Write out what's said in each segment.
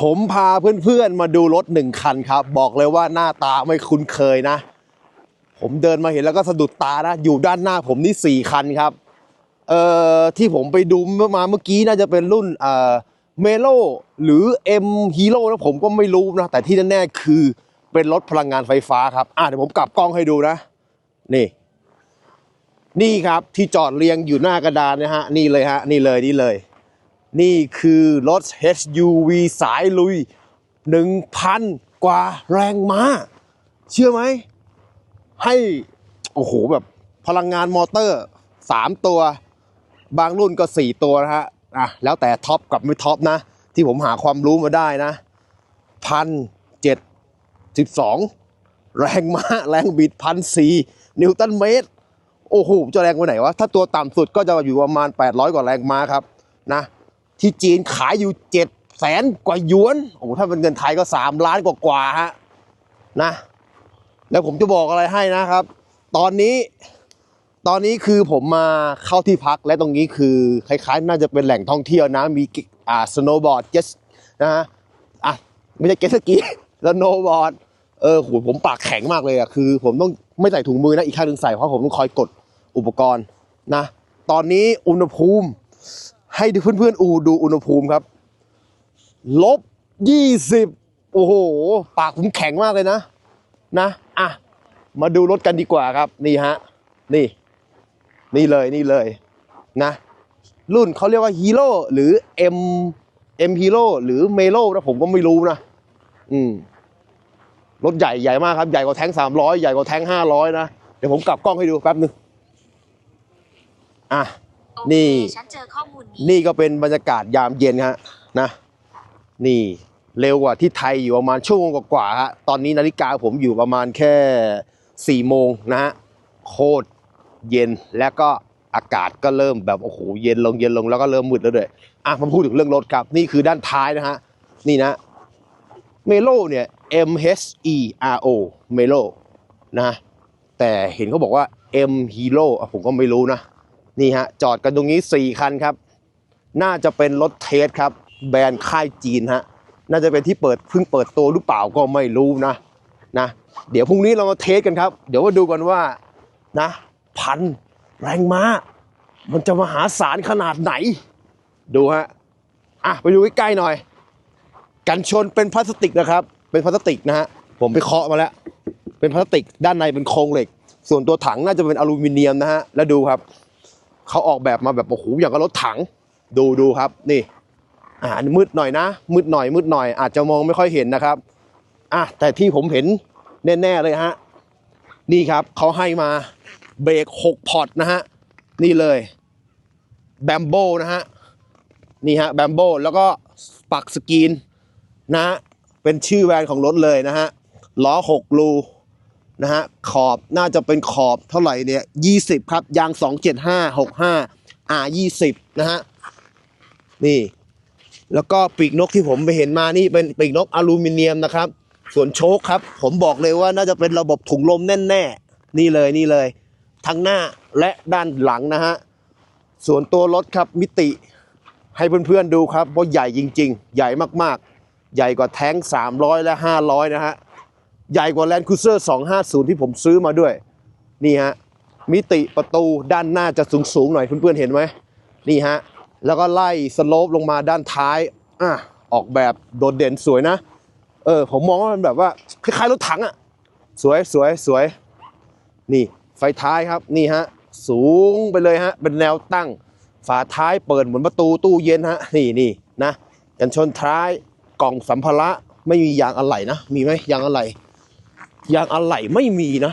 ผมพาเพื่อนๆมาดูรถหนึ่งคันครับ บอกเลยว่าหน้าตาไม่คุ้นเคยนะ ผมเดินมาเห็นแล้วก็สะดุดตานะ อยู่ด้านหน้าผมนี่สี่คันครับเอ่อที่ผมไปดูมาเมื่อกี้น่าจะเป็นรุ่นเอ่อเมโลหรือ M Hero นะผมก็ไม่รู้นะ แต่ที่แน่ๆคือเป็นรถพลังงานไฟฟ้าครับ อะเดี๋ยวผมกลับกล้องให้ดูนะ นี่ นี่ครับที่จอดเรียงอยู่หน้ากระดานนะฮะ นี่เลยฮะ นี่เลยนี่เลย นี่คือรถ SUV สายลุย 1,000 กว่าแรงม้า เชื่อไหม ให้ โอ้โห แบบพลังงานมอเตอร์ 3 ตัว บางรุ่นก็ 4 ตัวนะฮะอะแล้วแต่ท็อปกับไม่ท็อปนะ ที่ผมหาความรู้มาได้นะพันเจ็ดสิบสองแรงม้าแรงบิดพันสี่นิวตันเมตร โอ้โห จะแรงไปไหนวะ ถ้าตัวต่ำสุดก็จะอยู่ประมาณ 800 กว่าแรงม้าครับนะ ที่จีนขายอยู่7 0 0แสนกว่าหยวน โอ้โหถ้าเป็นเงินไทยก็3ล้านกว่ากว่าฮะนะ แล้วผมจะบอกอะไรให้นะครับ ตอนนี้ตอนนี้คือผมมาเข้าที่พักและตรงนี้คือคล้ายๆ น่าจะเป็นแหล่งท่องเที่ยวนะ มีกิอ่าสโนว์บอร์ดเจสนะฮะอะไม่ใช่เกสกีสโนว์บอร์ดเออโหผมปากแข็งมากเลยอะคือ ผมต้องไม่ใส่ถุงมือนะอีกข้างหนึ่งใส่เพราะผมต้องคอยกดอุปกรณ์นะ ตอนนี้อุณหภูมิ ให้เพื่อนๆอูดูอุณหภูมิครับ ลบยี่สิบโอ้โห ปากผมแข็งมากเลยนะ นะ อะ มาดูรถกันดีกว่าครับ นี่ฮะ นี่ นี่เลยนี่เลย นะ รุ่นเขาเรียกว่าฮีโร่หรือ M M Hero หรือเมโลนะผมก็ไม่รู้นะ อืม รถใหญ่ใหญ่มากครับ ใหญ่กว่าแท้งสามร้อยใหญ่กว่าแท้งห้าร้อยนะ เดี๋ยวผมกลับกล้องให้ดูแป๊บนึง อะ นี่ฉันเจอข้อมูลนี้นี่ก็เป็นบรรยากาศยามเย็นฮะนะ นี่เร็วกว่าที่ไทยอยู่ประมาณชั่วโมงกว่าๆฮะตอนนี้นาฬิกาผมอยู่ประมาณแค่สี่โมงนะฮะโคตรเย็นแล้วก็อากาศก็เริ่มแบบโอ้โหเย็นลงเย็นลงแล้วก็เริ่มมืดแล้วด้วยอะมาพูดถึงเรื่องรถครับ นี่คือด้านท้ายนะฮะนี่นะเมโลเนี่ย M H E R O เมโลนะแต่เห็นเขาบอกว่า M Hero อะผมก็ไม่รู้นะ นี่ฮะจอดกันตรงนี้ 4 คันครับ น่าจะเป็นรถเทสครับ แบรนด์ค่ายจีนฮะน่าจะเป็นที่เปิดเพิ่งเปิดตัวหรือเปล่าก็ไม่รู้นะนะ เดี๋ยวพรุ่งนี้เรามาเทสกันครับ เดี๋ยวมาดูกันว่านะ พันแรงม้า มันจะมหาศาลขนาดไหน ดูฮะอะไปดูใกล้ๆหน่อย กันชนเป็นพลาสติกนะครับ เป็นพลาสติกนะฮะผมไปเคาะมาแล้ว เป็นพลาสติกด้านในเป็นโครงเหล็ก ส่วนตัวถังน่าจะเป็นอลูมิเนียมนะฮะแล้วดูครับ เขาออกแบบมาแบบโอ้โหอย่างกับรถถัง ดูดูครับนี่อ่ามืดหน่อยนะ มืดหน่อย มืดหน่อย อาจจะมองไม่ค่อยเห็นนะครับอะแต่ที่ผมเห็นแน่ๆเลยฮะนี่ครับเขาให้มาเบรก6พอร์ตนะฮะนี่เลยแบมโบนะฮะนี่ฮะแบมโบแล้วก็ปักสกรีนนะฮะเป็นชื่อแบรนด์ของรถเลยนะฮะล้อ6รู นะฮะขอบน่าจะเป็นขอบเท่าไหร่เนี่ย20ครับ ยาง275 65 R 20นะฮะนี่ แล้วก็ปีกนกที่ผมไปเห็นมานี่เป็นปีกนกอลูมิเนียมนะครับ ส่วนโชคครับ ผมบอกเลยว่าน่าจะเป็นระบบถุงลมแน่ๆ นี่เลยนี่เลย ทั้งหน้าและด้านหลังนะฮะส่วนตัวรถครับมิติให้เพื่อนๆดูครับว่าใหญ่จริง ๆ ใหญ่มากๆ ใหญ่กว่าแท้ง 300 และ 500 นะฮะ ใหญ่กว่า Land Cruiser 250 ที่ผมซื้อมาด้วย นี่ฮะ มิติประตูด้านหน้าจะสูงๆหน่อยเพื่อนๆเห็นไหมนี่ฮะ แล้วก็ไล่สโลปลงมาด้านท้ายอะออกแบบโดดเด่นสวยนะ เออ ผมมองว่ามันแบบว่า คล้ายๆรถถังอะ สวยสวยสวย นี่ไฟท้ายครับนี่ฮะ สูงไปเลยฮะ เป็นแนวตั้ง ฝาท้ายเปิดเหมือนประตูตู้เย็นฮะ นี่นี่นะกันชนท้ายกล่องสัมภาระไม่มียางอะไหล่นะ มีไหมยางอะไหล่ ยางอะไหล่ไม่มีนะ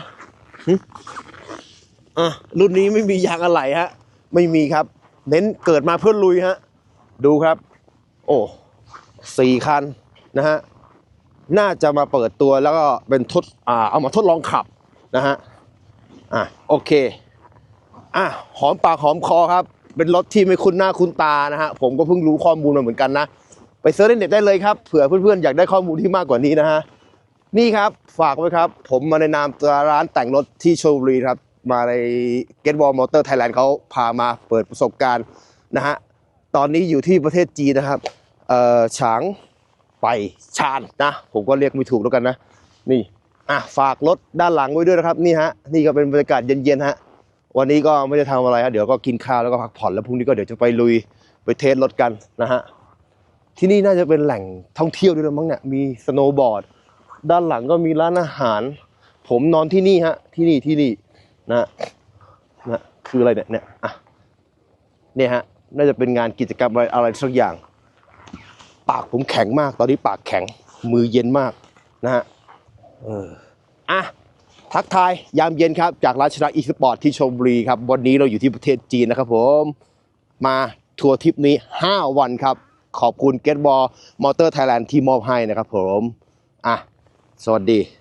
อะรุ่นนี้ไม่มียางอะไหล่ฮะ ไม่มีครับ เน้นเกิดมาเพื่อลุยฮะ ดูครับ โอ้สี่คันนะฮะ น่าจะมาเปิดตัวแล้วก็เป็นทดอ่าเอามาทดลองขับนะฮะ อะโอเค อะหอมปากหอมคอครับ เป็นรถที่ไม่คุ้นหน้าคุ้นตานะฮะ ผมก็เพิ่งรู้ข้อมูลมาเหมือนกันนะ ไปเซิร์ชในเน็ตได้เลยครับ เผื่อเพื่อนๆอยากได้ข้อมูลที่มากกว่านี้นะฮะ นี่ครับฝากไว้ครับ ผมมาในนามร้านแต่งรถที่ชลบุรีครับ มาใน Get Wall Motor Thailand เขาพามาเปิดประสบการณ์นะฮะตอนนี้อยู่ที่ประเทศจีนนะครับเอ่อฉางไปชาญนะ ผมก็เรียกไม่ถูกแล้วกันนะ นี่อะฝากรถด้านหลังไว้ด้วยนะครับ นี่ฮะนี่ก็เป็นบรรยากาศเย็นๆฮะวันนี้ก็ไม่ได้ทำอะไรฮะเดี๋ยวก็กินข้าวแล้วก็พักผ่อนแล้วพรุ่งนี้ก็เดี๋ยวจะไปลุยไปเทสรถกันนะฮะที่นี่น่าจะเป็นแหล่งท่องเที่ยวด้วยมั้งเนี่ยมีสโนว์บอร์ด ด้านหลังก็มีร้านอาหาร ผมนอนที่นี่ฮะ ที่นี่ที่นี่นะนะคืออะไรเนี่ยเนี่ยอะเนี่ยฮะน่าจะเป็นงานกิจกรรมอะไรอะไรสักอย่าง ปากผมแข็งมาก ตอนนี้ปากแข็งมือเย็นมากนะฮะเอออะทักทายยามเย็นครับ จากร้านชนะอีสปอร์ตที่ชลบุรีครับ วันนี้เราอยู่ที่ประเทศจีนนะครับผม มาทัวร์ทริปนี้ 5 วันครับ ขอบคุณ g e t b a l l Motor Thailand ที่มอบให้นะครับผม อะ สวัสดี